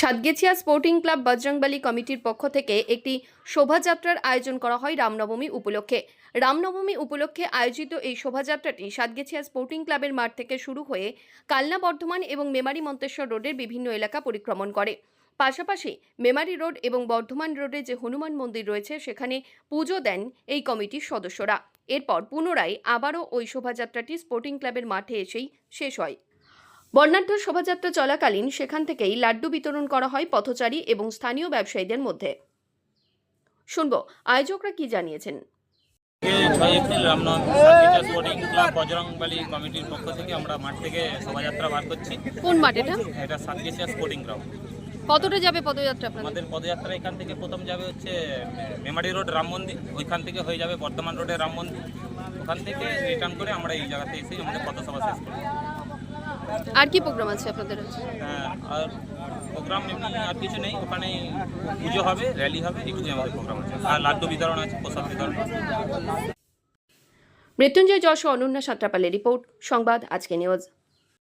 Satgachia sporting club Bajrangbali কমিটির পক্ষ থেকে একটি শোভাযাত্রার আয়োজন করা হয় রামনবমী উপলক্ষে। রামনবমী উপলক্ষে আয়োজিত এই শোভাযাত্রাটি সাতগেছিয়া স্পোর্টিং ক্লাবের মাঠ থেকে শুরু হয়ে কালনা বর্ধমান এবং মেমারি মন্তেশ্বর রোডের বিভিন্ন এলাকা পরিক্রমণ করে। পাশাপাশি মেমারি রোড এবং বর্ধমান রোডে যে হনুমান মন্দির রয়েছে, সেখানে পুজো দেন এই কমিটির সদস্যরা। এরপর পুনরায় আবারও ওই শোভাযাত্রাটি স্পোর্টিং ক্লাবের মাঠে এসেই শেষ হয়। বর্ণাঢ্য শোভাযাত্রা চলাকালীন সেখান থেকেই লাড্ডু বিতরণ করা হয় পথচারী এবং স্থানীয় ব্যবসায়ীদের মধ্যে। শুনব আয়োজকরা কি জানিয়েছেন? ছয় April Ramnavami sporting club Bajrangbali কমিটির পক্ষ থেকে আমরা মাঠ থেকে শোভাযাত্রা বার করছি। কোন মাঠ এটা? এটা সাতগেছিয়া স্পোর্টিং গ্রাউন্ড। কতটা যাবে পদযাত্রা আমাদের পদযাত্রা এখান থেকে প্রথম যাবে হচ্ছে মেমারি রোড রাম মন্দির। ওইখান থেকে হয়ে যাবে বর্ধমান রোডে রাম মন্দির। ওখান থেকে রিটার্ন করে আমরা এই জায়গাতে এসে আমাদের পথসভা শেষ করব। আর কি প্রোগ্রাম আছে আপনাদের হ্যাঁ, আর প্রোগ্রাম এমনি আর কিছু নেই। ওখানে পুজো হবে র্যালি হবে এটুকুই আমাদের প্রোগ্রাম আছে। আর লাড্ডু বিতরণ আছে প্রসাদ বিতরণ মৃত্যুঞ্জয় যশ অনন্যা সাত্রাপালের রিপোর্ট সংবাদ আজকে নিউজ